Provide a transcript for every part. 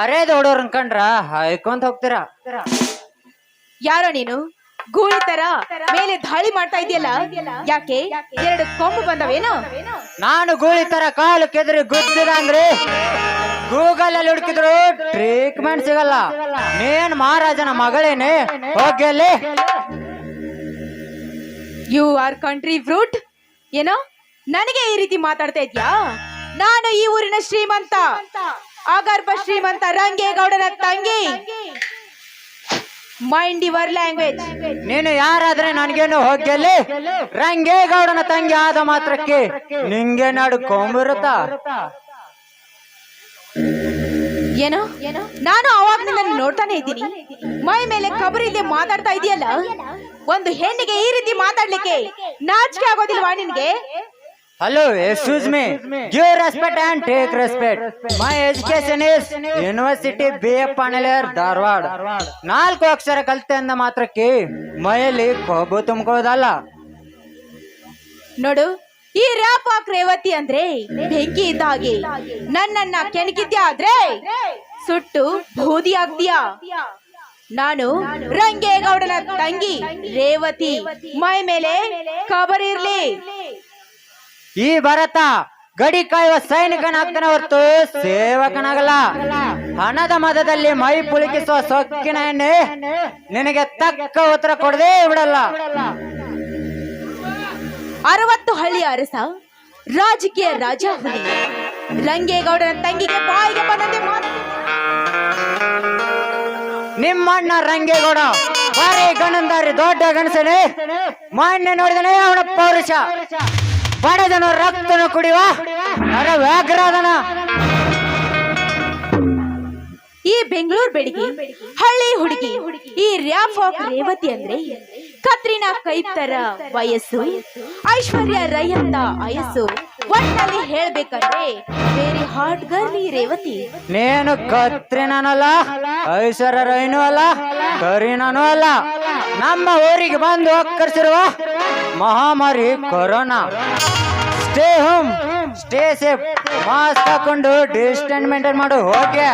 ಅರೇ ದೊಡ್ಡವ್ರ ಅನ್ಕಂಡ್ರ ಹಾಯ್ಕೊಂತ ಹೋಗ್ತೀರಾ? ಯಾರೋ ನೀನು? ಗೂಳಿ ತರ ಮೇಲೆ ದಾಳಿ ಮಾಡ್ತಾ ಇದೆಯಲ್ಲ ಯಾಕೆ? ಎರಡು ಕೊಂಬು ಬಂದವೇನು? ನಾನು ಗೂಳಿ ತರ ಕಾಲು ಕೆದರಿ ಗುದ್ದಿದ ಅಂದ್ರೆ ಗೂಗಲ್ ಅಲ್ಲಿ ಹುಡುಕಿದ್ರು ಟ್ರೀಟ್ಮೆಂಟ್ ಸಿಗಲ್ಲ. ನೀನ್ ಮಹಾರಾಜನ ಮಗಳೇನೆ. ಹೋಗಿ ಅಲ್ಲಿ. ಯು ಆರ್ ಕಂಟ್ರಿ ಫ್ರೂಟ್ ಏನೋ? ನನಗೆ ಈ ರೀತಿ ಮಾತಾಡ್ತಾ ಇದ್ಯಾ? ನಾನು ಈ ಊರಿನ ಶ್ರೀಮಂತ. ಆಗರ್ಭ ಶ್ರೀಮಂತ ರಂಗೇಗೌಡನ ತಂಗಿ. ಮೈಂಡ್ ಯುವರ್ ಲ್ಯಾಂಗ್ವೇಜ್ ನೀನು ಯಾರಾದ್ರೆ ನನ್ಗೇನು ಹೋಗಿ ಅಲ್ಲಿ ರಂಗೇಗೌಡನ ತಂಗಿ ಆದ ಮಾತ್ರಕ್ಕೆ ನಿಂಗೆ ನಾಡು ಕೊಂಬಿರುತ್ತ ಏನೋ? ನಾನು ಅವಾಗ್ನಿಂದ ನೋಡ್ತಾನೆ ಇದ್ದೀನಿ. ಮೈ ಮೇಲೆ ಕಬರಿಲಿ ಮಾತಾಡ್ತಾ ಇದೆಯಲ್ಲ? ಒಂದು ಹೆಣ್ಣಿಗೆ ಈ ರೀತಿ ಮಾತಾಡ್ಲಿಕ್ಕೆ ನಾಚಿಕೆ ಆಗೋದಿಲ್ವಾ ನಿನ್ಗೆ? Hello excuse me Give respect and take respect my education is university B A ಪಾಣಲೇರ್ Dharwad ನಾಲ್ಕು ಅಕ್ಷರ ಕಲಿತೆ ಅಂದ ಮಾತ್ರಕ್ಕೆ ಮೈಯಲ್ಲಿ ಕೊಬ್ಬು ತುಂಬ್ಕೋದಲ್ಲ ನೋಡು ಈ ರ್ಯಾಪ್ ಹಾಕ್ ರೇವತಿ ಅಂದ್ರೆ ಬೆಂಕಿ ಇದ್ದ ಹಾಗೆ ನನ್ನನ್ನ ಕೆಣಕಿದ್ಯಾ ಆದ್ರೆ ಸುಟ್ಟು ಬೂದಿ ಆಗ್ತೀಯಾ? ನಾನು ರಂಗೇಗೌಡನ ತಂಗಿ ರೇವತಿ. ಮೈ ಮೇಲೆ ಕಬರ್ ಇರ್ಲಿ. ಈ ಭರತ ಗಡಿ ಕಾಯುವ ಸೈನಿಕನಾಗ್ತಾನೆ ಹೊರತು ಸೇವಕನಾಗಲ್ಲ. ಹಣದ ಮದದಲ್ಲಿ ಮೈ ಪುಳುಕಿಸುವ ಸೊಕ್ಕಿನ ಎಣ್ಣೆ ನಿನಗೆ ತಕ್ಕ ಉತ್ತರ ಕೊಡದೇ ಬಿಡಲ್ಲ. ಅರವತ್ತು ಹಳ್ಳಿಯ ಅರಸ ರಾಜಕೀಯ ರಾಜ ಹುಲಿ. ರಂಗೇಗೌಡನ ತಂಗಿಗೆ ಬಾಯಿಗೆ ಬಂದಂತೆ ನಿಮ್ಮಣ್ಣ ರಂಗೇಗೌಡ ಬಾರಿ ಗಣಂದಾರಿ ದೊಡ್ಡ ಗಣಸನೆ. ಮಾನ್ಯ ನೋಡಿದನೇ ಅವನ ಪೌರುಷ. ಬಡದನು ರಕ್ತನು ಕುಡಿಯುವ ನರ ವ್ಯಾಘ್ರಾದನ ಈ ಬೆಂಗಳೂರು ಬೆಡಿಗೆ ಹಳ್ಳಿ ಹುಡುಗಿ ಈ ರ್ಯಾಪ್ ಆಫ್ ರೇವತಿ ಅಂದ್ರೆ ಕತ್ರಿನಾ ಕೈತರ ತರ ವಯಸ್ಸು ಐಶ್ವರ್ಯ ರೈ ಅಂತ ವಯಸ್ಸು ಒಟ್ಟಲ್ಲಿ ಹೇಳ್ಬೇಕಂದ್ರೆ ವೆರಿ ಹಾಟ್ ಗರ್ಲ್ ಈ ರೇವತಿ. ನೇನು ಕತ್ರಿನಲ್ಲ ಐಶ್ವರ್ಯ ರೈನು ಅಲ್ಲ ಕರೀನೂ ಅಲ್ಲ. ನಮ್ಮ ಊರಿಗೆ ಬಂದು ಒಕ್ಕರ್ಸಿರುವ ಮಹಾಮಾರಿ corona. Stay home stay safe mask ಹಾಕೊಂಡು ಡಿಸ್ಟೆನ್ಸ್ ಮೇಂಟೈನ್ ಮಾಡು. ಓಕೆ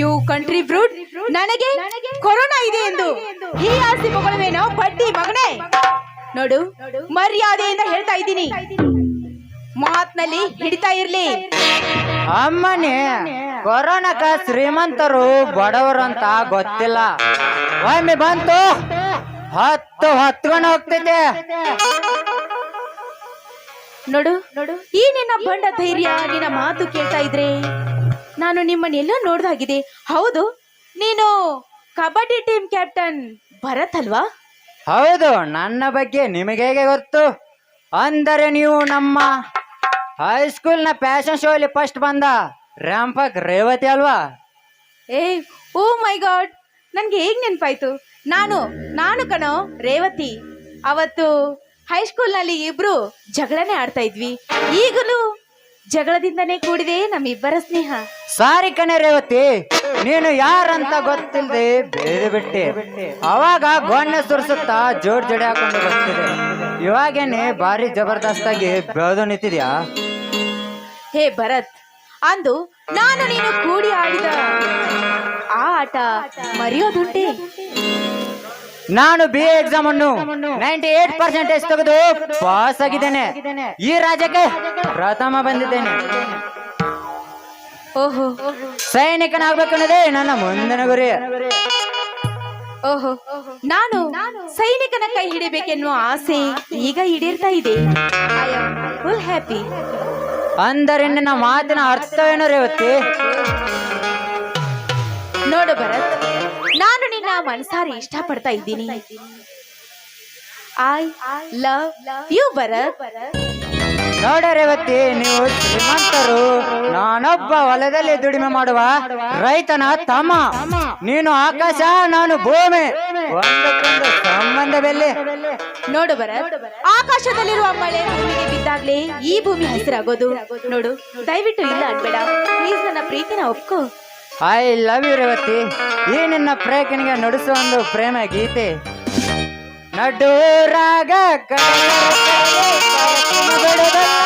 ಯು ಕಂಟ್ರಿ ಫ್ರೂಟ್ ನನಗೆ ಕೊರೋನಾ ಇದೆ ಎಂದು. ಈ ಆಸ್ತಿ ಮಗಳವೇನೋ ಬಡ್ಡಿ ಮಗನೇ. ನೋಡು ಮರ್ಯಾದೆಯಿಂದ ಹೇಳ್ತಾ ಇದ್ದೀನಿ. ಮಾತ್ನಲ್ಲಿ ಹಿಡಿತಾ ಇರ್ಲಿ. ಅಮ್ಮನೇ ಕೊರೋನಾಕ ಶ್ರೀಮಂತರು ಬಡವರು ಅಂತ ಗೊತ್ತಿಲ್ಲ. ಒಮ್ಮೆ ಬಂತು. ಹತ್ತು ಹತ್ಕೊಂಡು ಹೋಗ್ತಿದ್ದೆ ನೋಡು ನೋಡು ಈ ನಿನ್ನ ಬಂಡ ಧೈರ್ಯ ನಿನ್ನ ಮಾತು ಕೇಳ್ತಾ ಇದ್ರೆ ನಾನು ನಿಮ್ಮನ್ನೆಲ್ಲ ನೋಡ್ದಾಗಿದೆ. ಹೌದು ನೀನು ಕಬಡ್ಡಿ ಟೀಮ್ ಕ್ಯಾಪ್ಟನ್ ಭರತ್ ಅಲ್ವಾ ಹೌದು ನನ್ನ ಬಗ್ಗೆ ನಿಮಗೆ ಹೇಗೆ ಗೊತ್ತು? ಅಂದರೆ ನೀವು ನಮ್ಮ ಹೈಸ್ಕೂಲ್ನ ಫ್ಯಾಷನ್ ಶೋ ಅಲ್ಲಿ ಫಸ್ಟ್ ಬಂದ ರ್ಯಾಂಪಕ್ ರೇವತಿ ಅಲ್ವಾ? ಏ ಓ ಮೈ ಗಾಡ್ ನನ್ಗೆ ಹೇಗ್ ನೆನ್ಪಾಯ್ತು? ನಾನು ನಾನು ಕಣೋ ರೇವತಿ. ಅವತ್ತು ಹೈಸ್ಕೂಲ್ನಲ್ಲಿ ಇಬ್ರು ಜಗಳನೇ ಆಡ್ತಾ ಇದ್ವಿ. ಈಗಲೂ ಜಗಳದಿಂದನೇ ಕೂಡಿದೆ ನಮ್ಮಿಬ್ಬರ ಸ್ನೇಹ. ಸಾರಿ ಕಣೆ ರೇವತಿ ನೀನು ಯಾರಂತ ಗೊತ್ತಿಲ್ಲದೆ ಬೇರೆ ಬಿಟ್ಟೆ. ಅವಾಗ ಗೊಣ್ಣೆ ಸುರಿಸುತ್ತಾ ಜೋಡ್ ಜೋಡಿ ಹಾಕೊಂಡು ಬರ್ತಿದೆ. ಇವಾಗೇನೆ ಭಾರಿ ಜಬರ್ದಸ್ತಾಗಿ ಬೆಳೆದು ನಿಂತಿದ್ಯಾ? ಹೇ ಭರತ್ ಅಂದು ನಾನು ನೀನು ಕೂಡಿ ಆಡಿದ ಆ ಆಟ ಮರೆಯೋದುಂಟೆ ನಾನು ಬಿ ಎ ಎಕ್ಸಾಮ್ ಅನ್ನು ನೈಂಟಿ ಏಟ್ ಪರ್ಸೆಂಟೇಜ್ ತೆಗೆದು ಪಾಸ್ ಆಗಿದ್ದೇನೆ. ಈ ರಾಜ್ಯಕ್ಕೆ ಪ್ರಥಮ ಬಂದಿದ್ದೇನೆ. ಓಹೋ. ಸೈನಿಕನಾಗ್ಬೇಕನ್ನೋದೇ ನನ್ನ ಮುಂದಿನ ಗುರಿ. ಓಹೋ. ನಾನು ಸೈನಿಕನ ಕೈ ಹಿಡಿಬೇಕೆನ್ನುವ ಆಸೆ ಈಗ ಹಿಡಿರ್ತಾ ಇದೆ. ಐ ಆಮ್ ಫುಲ್ ಹ್ಯಾಪಿ ಅಂದರೆ ನಿನ್ನ ಮಾತಿನ ಅರ್ಥವೇನು ರೇವತಿ? ನೋಡು ಭರತ್, ನಾನು ನಿನ್ನ ಮನಸಾರಿ ಇಷ್ಟಪಡ್ತಾ ಇದ್ದೀನಿ. I love you Bharath. ನೋಡ ರೇವತಿ ನೀವು ಶ್ರೀಮಂತರು. ನಾನೊಬ್ಬ ಹೊಲದಲ್ಲಿ ದುಡಿಮೆ ಮಾಡುವ ರೈತನ ತಮ್ಮ. ನೀನು ಆಕಾಶ ನಾನು ಭೂಮಿ. ಒಂದಕ್ಕೊಂದು ಸಂಬಂಧವೆಲ್ಲಿ. ನೋಡು ಬರ ಆಕಾಶದಲ್ಲಿರುವ ಮಳೆ ಭೂಮಿಗೆ ಬಿದ್ದಾಗ್ಲೇ ಈ ಭೂಮಿ ಹಸಿರಾಗೋದು. ನೋಡು ದಯವಿಟ್ಟು ಇಲ್ಲ ಅನ್ಬೇಡ. ಪ್ಲೀಸ್ ನನ್ನ ಪ್ರೀತಿನ ಒಪ್ಕೋ. I love you Revathi. ಈ ನಿನ್ನ ಪ್ರೇಕನಿಗೆ ನಡೆಸುವ ಒಂದು ಪ್ರೇಮ ಗೀತೆ. ನಡುರಾಗ Bye.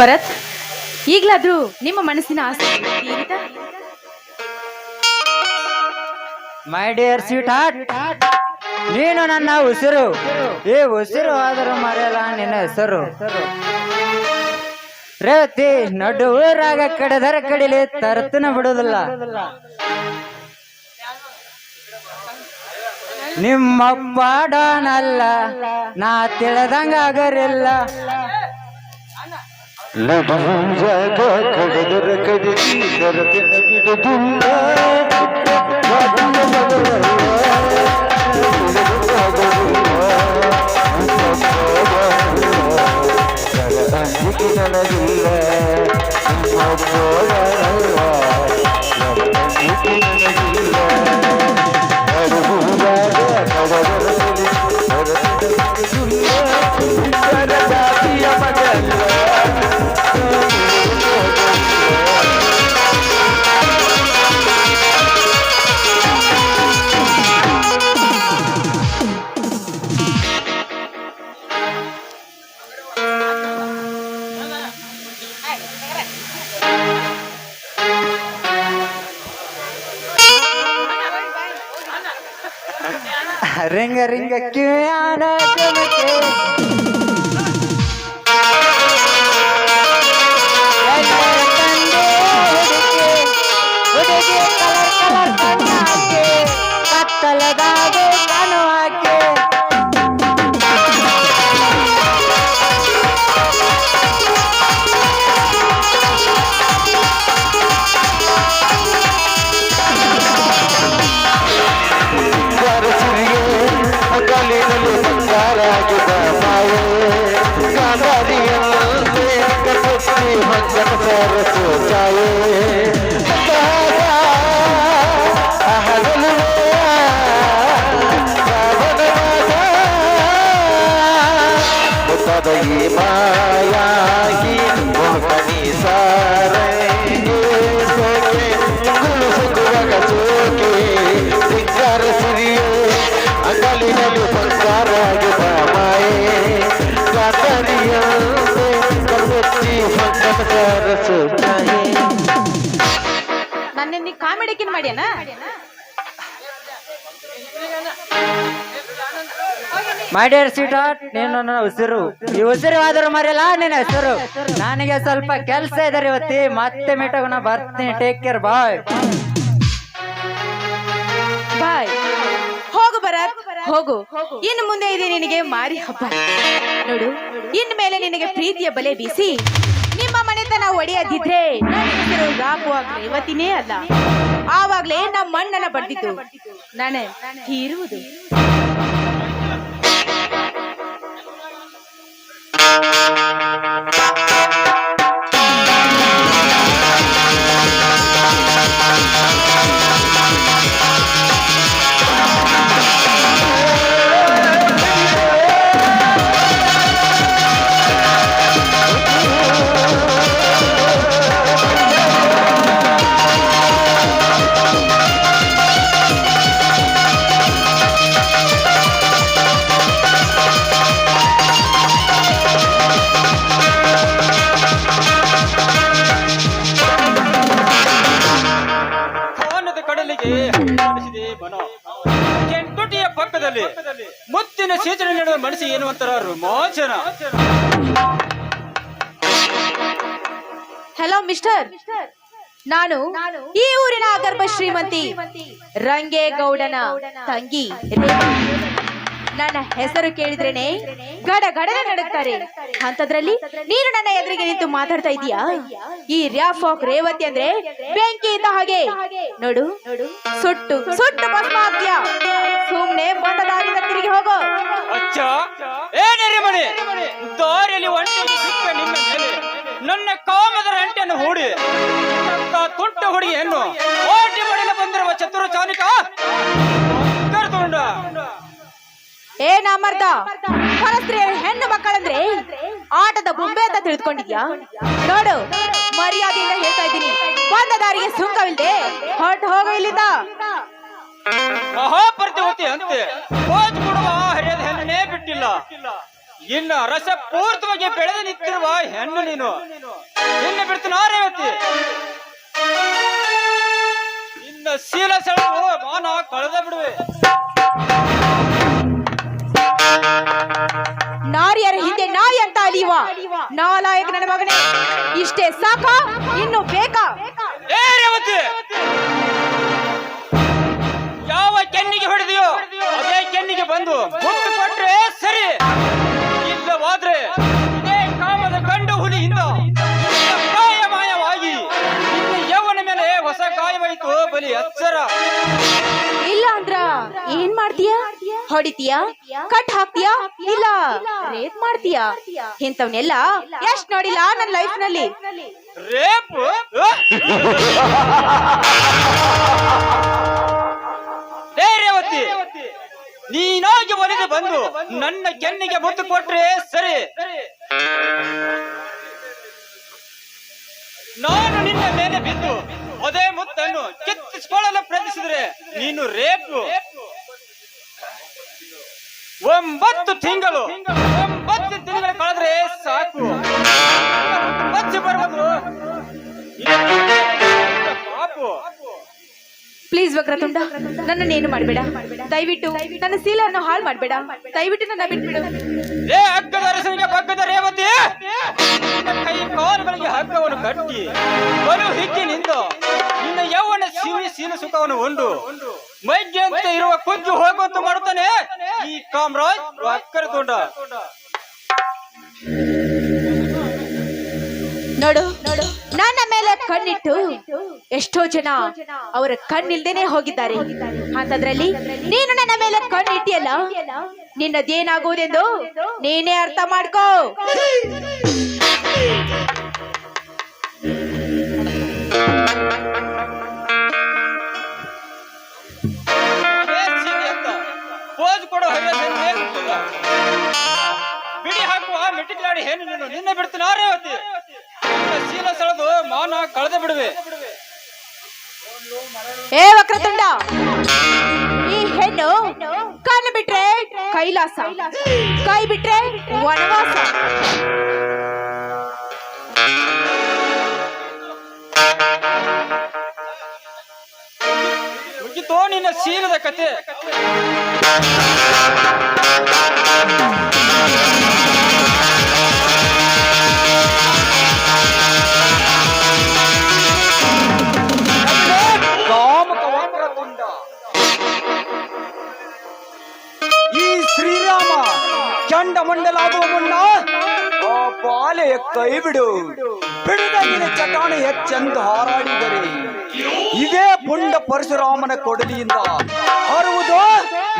ಭರತ್, ಈಗ್ಲಾದ್ರೂ ನಿಮ್ಮ ಮನಸ್ಸಿನ ಆಸೆ? ಮೈ ಡಿಯರ್ ಸ್ವೀಟ್ ಹಾರ್ಟ್ ನೀನು ನನ್ನ ಉಸಿರು. ಈ ಉಸಿರು ಆದರೂ ಮರೆಯಲ್ಲ ನಿನ್ನ ಹೆಸರು. ರೇವತಿ, ನಡು ಊರಾಗ ಕಡೆದರ ಕಡಿಲಿ ತರ್ತನ ಬಿಡುದಿಲ್ಲ ನಿಮ್ಮಪ್ಪ ಡಾನಲ್ಲ, ನಾ ತಿಳಿದಂಗ ಆಗರಿಲ್ಲ لبن زاغا كغدر كدي درك نبي دنيا وادن بدر ಕಾಮಿಡಿಕಿನ್ ಮಾಡ್ಯಾನ? ಮೈ ಡಿಯರ್ ಸ್ವೀಟ್ ಹಾರ್ಟ್ ನೀನು ನನ್ನ ಉಸಿರು. ಈ ಉಸಿರು ಆದರೂ ಮರೆಯಲ್ಲ ನಿನ್ನ ಹೆಸರು. ನನಗೆ ಸ್ವಲ್ಪ ಕೆಲಸ ಇದಾರೆ ಇವತ್ತಿ. ಮತ್ತೆ ಮೀಟೋಣ ಬರ್ತೀನಿ. ಟೇಕ್ ಕೇರ್ ಬಾಯ್ ಬಾಯ್ ಹೋಗು ಬರ ಹೋಗು. ಇನ್ನು ಮುಂದೆ ಇದೆ ನಿನಗೆ ಮಾರಿ ಹಬ್ಬ. ನೋಡು ಇನ್ ಮೇಲೆ ನಿನಗೆ ಪ್ರೀತಿಯ ಬಲೆ ಬೀಸಿ. ಮನೆತನ ಒಡೆಯದಿದ್ರೆ ನನ್ನ ಹೆಸರು ರೇವತಿನೇ ಅಲ್ಲ. ಆವಾಗ್ಲೇ ನಮ್ಮ ಮಣ್ಣನ ಬಡ್ದಿದ್ದು ನಾನೇ ತೀರುವುದು ನಾನು ಈ ಊರಿನ ಗರ್ಭ ಶ್ರೀಮಂತಿ ರಂಗೇಗೌಡನ ತಂಗಿ. ನನ್ನ ಹೆಸರು ಕೇಳಿದ್ರೇನೆ ಗಡ ಗಡನೆ ನಡುತ್ತಾರೆ ಅಂತದ್ರಲ್ಲಿ ನೀನು ನನ್ನ ಎದುರಿಗೆ ನಿಂತು ಮಾತಾಡ್ತಾ ಇದೀಯಾ? ಈ ರ್ಯಾಫ್ ಆಫ್ ರೇವತಿ ಅಂದ್ರೆ ಬೆಂಕಿ ಇದ್ದ ಹಾಗೆ. ನೋಡು ಸುಟ್ಟು ಸುಟ್ಟು ಭಸ್ಮ ಆಗ್ತೀಯಾ ಸುಮ್ನೆ ಬಂದ ದಾರಿಯಿಂದ ತಿರುಗಿ ಹೋಗೋ. ಅಚ್ಚ. ಏನೇರಿ ಮನೆ ದಾರಿಯಲ್ಲಿ ಒಂಟಿ ಸಿಕ್ಕ ನಿನ್ನ ಮೇಲೆ. ನನ್ನ ಕಾಮದ ರಂಟೆಯನ್ನು ಹೂಡಿ. ತುಂಟ ಹುಡುಗಿಯನ್ನು ಓಟಿ ಬಡಿಲ ಬಂದಿರುವ ಚತುರ ಚಾಲಿಕ. ಕರೆದುಕೊಂಡ ಏ ನಾಮರ್ದ ಹೆಣ್ಣು ಮಕ್ಕಳಂದ್ರೆ ಆಟದ ಬೊಂಬೆ ಅಂತ ತಿಳಿದುಕೊಂಡಿದ್ಯಾ? ನೋಡು ಮರ್ಯಾದೆಯಿಂದ ಹೇಳ್ತಾ ಇದ್ದೀನಿ. ಬಂದ ದಾರಿಗೆ ಸುಂಕವಿಲ್ಲದೆ ಹೊರಟು ಹೋಗೋ ಇಲ್ಲಿಂದ. ಮಹಾಪ್ರತಿವತಿ ಅಂತೆ. ಕೋಚ್ ಕೊಡುವ ಹರಿಯದ ಹೆಣ್ಣನೇ ಬಿಟ್ಟಿಲ್ಲ. ಇನ್ನ ರಸ ಪೂರ್ತವಾಗಿ ಬೆಳೆದು ನಿಂತಿರುವ ಹೆಣ್ಣು ನೀನು. ನಿನ್ನ ಬಿಡ್ತೀನಿ ರೇವತಿ ಇನ್ನ ಶೀಲ ಸೆಳವು ಮಾನ ಕಳೆದ ಬಿಡುವೆ. ನಾರಿಯರ ಹಿಂದೆ ನಾಯಿ ಅಂತ ಅಲಿಯುವ. ನಾಲಾಯಕ ನನ್ನ ಮಗನೇ ಇಷ್ಟೇ ಸಾಕಾ? ಇನ್ನು ಬೇಕಾ? ಏ ರೇವತಿ! ಹೊಡಿತೀಯಾ? ಕಟ್ ಹಾಕ್ತೀಯಾ? ಇಲ್ಲ. ರೇಪ್ ಮಾಡ್ತೀಯಾ? ಇಂಥವನ್ನೆಲ್ಲ ಎಷ್ಟ್ ನೋಡಿಲ್ಲ ನನ್ನ ಲೈಫ್ನಲ್ಲಿ ನೀನಾಗಿ ಒಲಿದು ಬಂದು ನನ್ನ ಕೆನ್ನಿಗೆ ಮುತ್ತು ಕೊಟ್ರೆ ಸರಿ. ನಾನು ನಿನ್ನ ಮೇಲೆ ಬಿದ್ದು ಅದೇ ಮುತ್ತನ್ನು ಕೆತ್ತಿಸಿಕೊಳ್ಳಲು ಪ್ರಯತ್ನಿಸಿದ್ರೆ ನೀನು ರೇಪು. ಒಂಬತ್ತು ತಿಂಗಳು. ಒಂಬತ್ತು ತಿಂಗಳು ಕಳೆದ್ರೆ ಸಾಕು. ಬರ್ಬೋದು ಪಾಪು ಪ್ಲೀಸ್ ವಕ್ರತುಂಡ ಏನು ಮಾಡಬೇಡ? ದಯವಿಟ್ಟು ನನ್ನ ಸೀಲನ್ನು ಹಾಳು ಮಾಡಬೇಡ. ದಯವಿಟ್ಟು ನನ್ನ ಬಿಟ್ಬಿಡು. ಏ ಹಗ್ಗದ ಅರಸನಿಗೆ ಬಗ್ಗದ ರೇವತಿ! ಕೈ ಕಾಲುಗಳಿಗೆ ಹಗ್ಗವನ್ನು ಕಟ್ಟಿ ಬಲು ನಿಂತು ನಿನ್ನ ಯೌವನ ಸಿವಿ ಸೀಲ ಸುಖವನ್ನು ಉಂಡು. ಮೈಗೆ ಅಂತ ಇರುವ ಕುಂಜು ಹೋಗುವಂತ ಮಾಡುತ್ತಾನೆ ಈ ಕಾಮರಾಜ್ ವಕ್ರತುಂಡ. ನೋಡು ನೋಡು. ನನ್ನ ಮೇಲೆ ಕಣ್ಣಿಟ್ಟು ಎಷ್ಟೋ ಜನ ಅವರ ಕಣ್ಣಿಲ್ದೇನೆ ಹೋಗಿದ್ದಾರೆ. ಅಂತದ್ರಲ್ಲಿ ನೀನು ನನ್ನ ಮೇಲೆ ಕಣ್ಣಿಟ್ಟಿಯಲ್ಲ? ನಿನ್ನದೇನಾಗುವುದೆಂದು ನೀನೇ ಅರ್ಥ ಮಾಡ್ಕೋ. ಬಿಡಿ ಹಾಕುವ ಮಿಟ್ಟಿಕ್ಲಾಡಿ ಹೆಣ್ಣು ನೀನು ನಿನ್ನೆ ಬಿಡ್ತೀನಿ ಶೀಲ ಸೆಳೆದು ಮಾನ ಕಳೆದು ಬಿಡುವೆ ಏ, ವಕ್ರತುಂಡ. ಈ ಹೆಣ್ಣು ಕಣ್ಣು ಬಿಟ್ರೆ ಕೈಲಾಸ. ಕೈ ಬಿಟ್ರೆ ವನವಾಸ. ಮುಗಿತೋ ನಿನ್ನ ಶೀಲದ ಕತೆ. ಚಂಡ ಮಂಡಲಾಗುವ ಮುನ್ನ ಆ ಬಾಲೆಯ ಕೈ ಬಿಡು. ಬಿಡದ ನಿನ್ನ ಚಟಾಣ ಹೆಚ್ಚೆಂದು ಹಾರಾಡಿದರೆ ಇದೇ ಪುಂಡ ಪರಶುರಾಮನ ಕೊಡಲಿಯಿಂದ ಹರುವುದು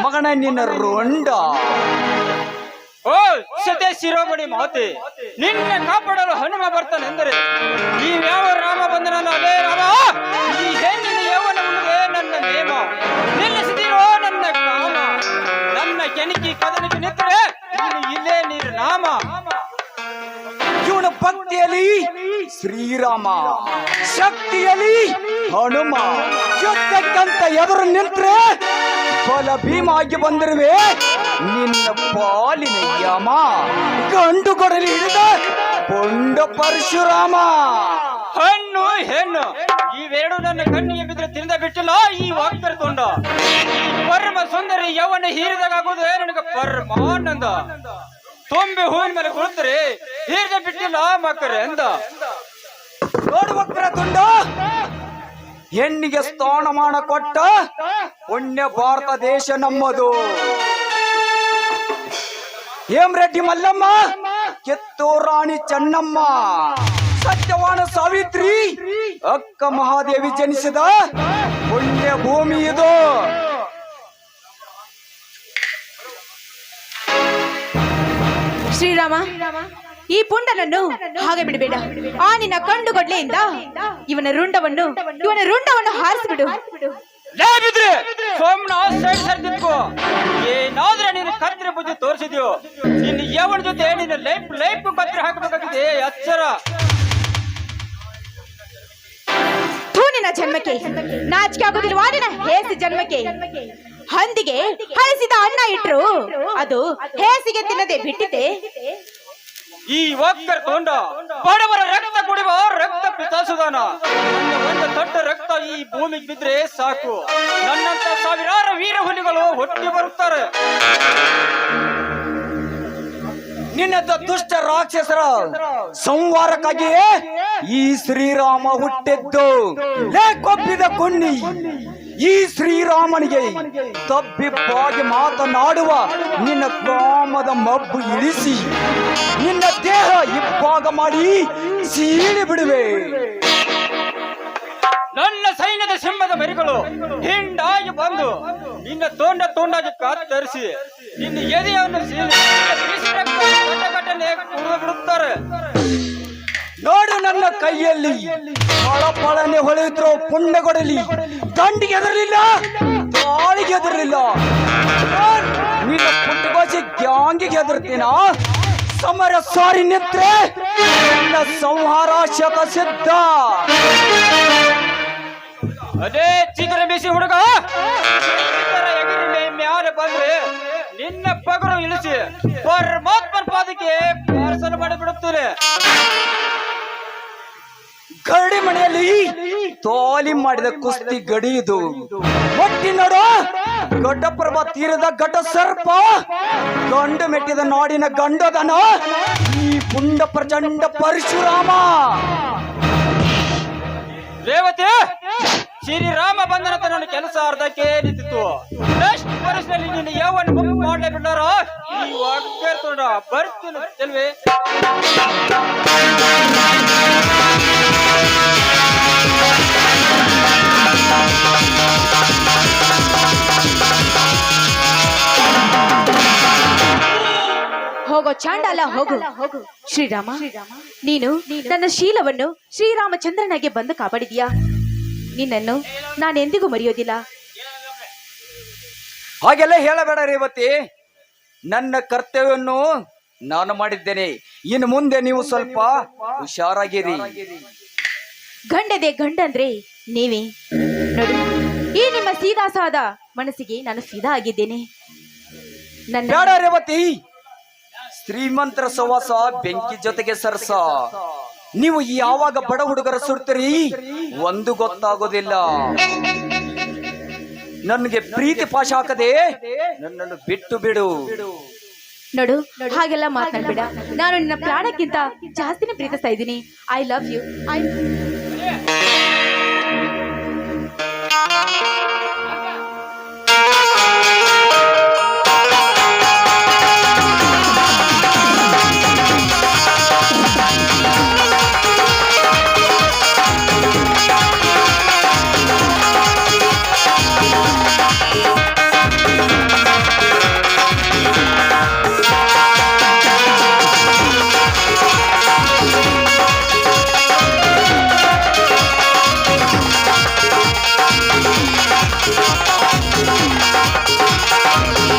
ಮಗನ ನಿನ್ನ ರೊಂಡ. ಓ ಸತೆ ಶಿರೋಮಣಿ ಮಾತೆ, ನಿನ್ನ ಕಾಪಾಡಲು ಹನುಮ ಬರ್ತಾನೆಂದರೆ ಎಂದರೆ ಯಾವ ರಾಮ ಬಂದನಲ್ಲ ಅದೇ ರಾಮ? ಈ ನಿನ್ನ ಮುಂದೆ ನನ್ನ ನೇಮ. ಶ್ರೀರಾಮ. ಶಕ್ತಿಯಲ್ಲಿ ಹನುಮ. ಯುದ್ಧಕ್ಕಂತ ಎದುರು ನಿಂತ್ರೆ ಬಲ ಭೀಮಾಗಿ ಬಂದಿರುವೆ. ನಿನ್ನ ಪಾಲಿನ ಯಮ. ಗಂಡು ಕೊಡಲಿ ಹಿಡಿದ ಪುಂಡ ಪರಶುರಾಮ. ಹಣ್ಣು, ಹೆಣ್ಣು, ಇವೆರಡು ನನ್ನ ಕಣ್ಣಿಗೆ ಬಿದ್ದರೆ ತಿಂದ ಬಿಟ್ಟಿಲ್ಲ, ಈ ವಾಕ್ಯರ್ ತೊಂಡ. ಪರಮ ಸುಂದರಿ ಯವನ ಹೀರಿದಾಗುವುದೇ ನನಗೆ ಪರಮಾನಂದ? ತುಂಬಿ ಹೂವಿನ ಮೇಲೆ ಕುಳಿತರೆ, ಹೀರಿದ ಬಿಟ್ಟಿಲ್ಲ ಮಕ್ಕರೆ ಎಂದ? ನೋಡು ವಕ್ರ ತುಂಡು. ಹೆಣ್ಣಿಗೆ ಸ್ಥಾನಮಾನ ಕೊಟ್ಟ ಪುಣ್ಯ ಭಾರತ ದೇಶ ನಮ್ಮದು. ಹೇಮರೆಡ್ಡಿ ಮಲ್ಲಮ್ಮ, ಕಿತ್ತೂರು ರಾಣಿ ಚೆನ್ನಮ್ಮ ಸತ್ಯವಾನ ಸಾವಿತ್ರಿ, ಅಕ್ಕ ಮಹಾದೇವಿ ಜನಿಸಿದ ಪುಣ್ಯ ಭೂಮಿ ಇದು. ಶ್ರೀರಾಮ. ಈ ಪುಂಡನನ್ನು ಹಾಗೆ ಬಿಡಬೇಡ. ಆ ನಿನ್ನ ಕಂಡು ಕೊಡ್ಲೆಯಿಂದ ಇವನ ರುಂಡವನ್ನು ಇವನ ರುಂಡವನ್ನು ಹಾರಿಸಿಬಿಡು. ಲೇ ಬಿದ್ರೆ! ಸೋಮನ ಸೈಡ್ ಸರ್ದಿದ್ಕೋ ಏನಾದ್ರೆ ನೀನು ಕತ್ತಿರ ಬುದ್ಧಿ ತೋರಿಸಿದ್ಯೋ? ನಿನ್ನ ಯಾವನ ಜೊತೆ ನಿನ್ನ ಲೈಫ್ ಲೈಫ್ ಕತ್ತಿರ ಹಾಕಬೇಕಾಗಿದೆ ಅಚ್ಚರ. ನಿನ್ನ ಜನ್ಮಕ್ಕೆ. ನಾಚಿಕೆ ಆಗುದಿಲ್ವಾ ನಿನ್ನ ಹೇಸಿ ಜನ್ಮಕ್ಕೆ? ಹಂದಿಗೆ ಹಳಸಿದ ಅನ್ನ ಇಟ್ರು. ಅದು ಹೇಸಿಗೆ ತಿನ್ನದೆ ಬಿಟ್ಟಿದೆ ಈ ಒಕ್ಕರ್ ತೊಂಡ ಬಡವರ ರಕ್ತ ಕುಡಿವ ರಕ್ತ ಪಿತಾಸುದಾನ ಒಂದು ದೊಡ್ಡ ರಕ್ತ ಈ ಭೂಮಿಗೆ ಬಿದ್ರೆ ಸಾಕು. ನನ್ನಂತ ಸಾವಿರಾರು ವೀರ ಹುಲಿಗಳು ಹೊಟ್ಟಿ ಬರುತ್ತಾರೆ. ನಿನ್ನದ ದುಷ್ಟ ರಾಕ್ಷಸರ ಸಂವಾರಕ್ಕಾಗಿ ಈ ಶ್ರೀರಾಮ ಹುಟ್ಟಿದ್ದು. ಲೇ ಕೊಬ್ಬಿದ ಕುನ್ನಿ. ಈ ಶ್ರೀರಾಮನಿಗೆ ತಬ್ಬಿಬ್ಬಾಗಿ ಮಾತನಾಡುವ ನಿನ್ನ ಕಾಮದ ಮಬ್ಬು ಇಳಿಸಿ, ನಿನ್ನ ದೇಹ ಇಬ್ಬಾಗ ಮಾಡಿ ಸೀಳಿ ಬಿಡುವೆ. ನನ್ನ ಸೈನ್ಯದ ಸಿಂಹದ ಮರಿಗಳು ಹಿಂಡಾಗಿ ಬಂದು ನಿನ್ನ ತೋಂಡ ತೋಂಡಾಗಿ ಕತ್ತರಿಸಿ ನಿನ್ನ ಎದೆಯನ್ನು ಸೀಳಿ ಬಿಡುತ್ತಾರೆ ನೋಡು ನನ್ನ ಕೈಯಲ್ಲಿ. ಪಳಪಳನೆ ಹೊಳೆಯುತ್ತಿರೋ ಪುಣ್ಯಗೊಡಲಿ. ಗಂಡಿಗೆ ಎದರಲಿಲ್ಲ ಗಾಳಿಗೆ ಎದರಲಿಲ್ಲ ನಿನ್ನ ಗ್ಯಾಂಗಿಗೆ ಸಮರ ಸಾರಿ ನಿದ್ರೆ ನನ್ನ ಸಂಹಾರ ಶತ ಸಿದ್ಧ. ಅದೇ ಚಿತ್ರ ಬಿಸಿ ಹುಡುಗ. ಮ್ಯಾಲೆ ಬಂದ್ರೆ ನಿನ್ನ ಪಗರು ಇಳಿಸಿ ಪರಮಾತ್ಮನ ಪಾದಕ್ಕೆ ಪಾರ್ಸಲ್ ಮಾಡಿಬಿಡುತ್ತಾರೆ ಗರಡಿ ಮನೆಯಲ್ಲಿ ತೋಲಿ ಮಾಡಿದ ಕುಸ್ತಿ ಗಡಿಯುದು. ಒಟ್ಟಿ ನೋಡು ಪರ್ವ ತೀರದ ಗಡ್ಡ ಸರ್ಪ. ಗಂಡು ಮೆಟ್ಟಿದ ನಾಡಿನ ಗಂಡದನ, ಈ ಪುಂಡ ಪ್ರಚಂಡ ಪರಶುರಾಮ. ರೇವತಿ ಶ್ರೀರಾಮ ಬಂದನಂತ ನನ್ನ ಕೆಲಸ ಅರ್ಧಕ್ಕೆ ನಿಂತಿತ್ತು. ನೆಕ್ಸ್ಟ್ ವರ್ಷದಲ್ಲಿ ನಿನ್ನ ಯಾವನ್ನ ಬುಕ್ ಮಾಡಲೇ ಬಿಟ್ಟಾರ ಈ ಒಗ್ಗೇರ್ತೋಣ ಬರ್ತೀನಿ ಚೆಲ್ವಿ ಹೋಗೋ ಚಾಂಡಾಲ ಹೋಗು. ಶ್ರೀರಾಮ ನೀನು ನನ್ನ ಶೀಲವನ್ನು ಶ್ರೀರಾಮಚಂದ್ರನಾಗೆ ಬಂದು ಕಾಪಾಡಿದ್ಯಾ ನಿನ್ನನ್ನು ನಾನೆಂದಿಗೂ ಮರೆಯೋದಿಲ್ಲ. ಹಾಗೆಲ್ಲ ಹೇಳಬೇಡ ರೇವತಿ ನನ್ನ ಕರ್ತವ್ಯವನ್ನು ನಾನು ಮಾಡಿದ್ದೇನೆ. ಇನ್ನು ಮುಂದೆ ನೀವು ಸ್ವಲ್ಪ ಹುಷಾರಾಗಿರಿ. ಗಂಡದೆ ಗಂಡಂದ್ರೆ ನೀವೇ. ನೋಡಿ ಈ ನಿಮ್ಮ ಸೀದಾ ಸಾದ ಮನಸ್ಸಿಗೆ ನಾನು ಸೀದಾ ಆಗಿದ್ದೇನೆ. ನನ್ನ ಬೇಡ ರೇವತಿ ಶ್ರೀಮಂತರ ಸವಾಸ ಬೆಂಕಿ ಜೊತೆಗೆ ಸರ್ಸ. ನೀವು ಯಾವಾಗ ಬಡ ಹುಡುಗರ ಸುಡ್ತೀರಿ? ಒಂದು ಗೊತ್ತಾಗೋದಿಲ್ಲ. ನನಗೆ ಪ್ರೀತಿ ಪಾಶ ಹಾಕದೆ ನನ್ನನ್ನು ಬಿಟ್ಟು ಬಿಡು. ನೋಡು ಹಾಗೆಲ್ಲ ಮಾತಾಡ್ಬೇಡ ನಾನು ನಿನ್ನ ಪ್ರಾಣಕ್ಕಿಂತ ಜಾಸ್ತಿನೇ ಪ್ರೀತಿಸ್ತಾ ಇದ್ದೀನಿ. I love you I Thank you.